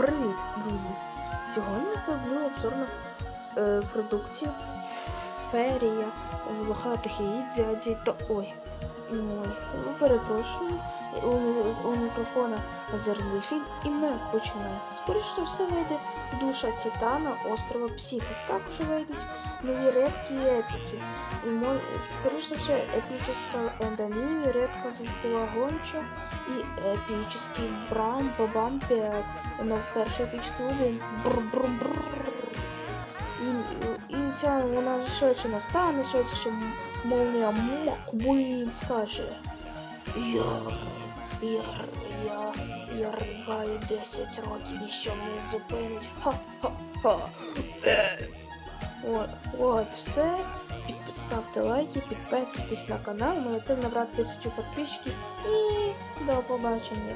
Привіт, друзі! Сьогодні я зроблю обзор на е, продукцію Ферія, Волохатих яїць, дяді та ой. Ой, ну, перепрошую. У, у мікрофона Озерний фільм і ми починаємо. Скоріше все вийде душа Титана, острова Психів. Також вийдуть нові редкі епіки. І мо- скоріше все епічна Ендалії, редка звукова гонча і епічний Брам Бабам 5. Воно перший епічний уровень. Бр-бр-бр. І, і ця вона швидше настане, швидше м- молнія Макбулін скаже. Яр, яр, я, я ригаю 10 років, ніщо мене зупинить. Ха-ха-ха. От, от, все. Ставте лайки, підписуйтесь на канал, ми набрати тисячу підписчиків і до побачення.